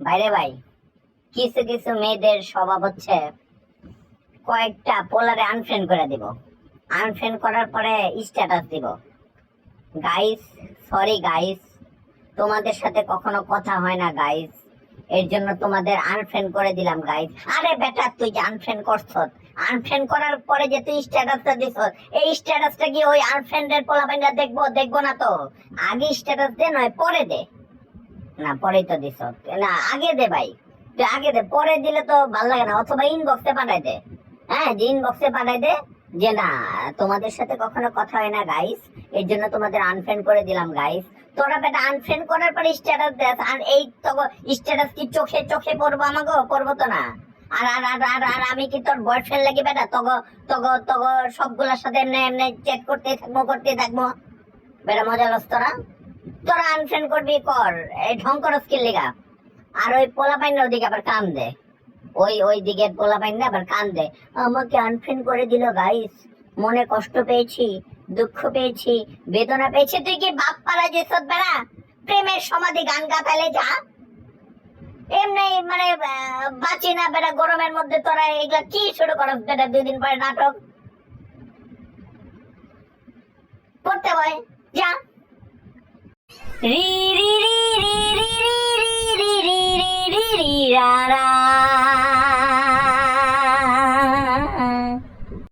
বাইরে ভাই, কিছু কিছু মেয়েদের স্বভাব হচ্ছে কয়েকটা পোলারে আনফ্রেন্ড করে দিব। আনফ্রেন্ড করার পরে স্ট্যাটাস দিব। গাইস সরি গাইস তোমাদের সাথে কখনো কথা হয় না গাইস এর জন্য তোমাদের আনফ্রেন্ড করে দিলাম গাইস আরে বেটা, তুই যে আনফ্রেন্ড করছ আনফ্রেন্ড করার পরে যে তুই স্ট্যাটাসটা দিছ, এই স্ট্যাটাসটা কি ওই আনফ্রেন্ডের পোলাপাইনরা দেখব? দেখব না তো। আগে স্ট্যাটাস দে, নয় পরে দে। না, পরেই তো দিছ। না, আগে দে ভাই। তুই আগে দে, পরে দিলে তো ভালো লাগে না, অথবা ইনবক্সে পাঠাই দে। হ্যাঁ যে ইনবক্সে পাঠাই দে, যে না, তোমাদের সাথে কখনো কথা হয় না গাইস এর জন্য তোমাদের আনফ্রেন্ড করে দিলাম গাইস তোরা বেটা আনফ্রেন্ড করার পরে স্ট্যাটাস দেস আর এই তো স্ট্যাটাস কি চোখে চোখে পড়ব আমাকে পড়ব তো না। আর আর আর আর আর আমি কি তোর বয়ফ্রেন্ড লাগি বেটা? তগ তগ তগ, সবগুলোর সাথে এমনি এমনি চ্যাট করতে থাকব করতে থাকব। বেটা, মজা লস তোরা। তোরা আনফ্রেন্ড করবি কর। এই আর ওই ওদিকে আবার দে ওই ওই দিকের পোলা পাইন আবার কান দে আমাকে আনফ্রেন্ড করে দিল গাইস মনে কষ্ট পেয়েছি, দুঃখ পেয়েছি, বেদনা পেয়েছি। তুই কি বাপ পাড়া যে বেড়া? প্রেমের সমাধি গান গাতালে যা। এমনি মানে বাঁচি না বেড়া গরমের মধ্যে তোরা এগুলা কি শুরু করস বেটা দুই দিন পরে নাটক? করতে হয় যা। ri ri ri ri ri ri ri ri ri ri ra ra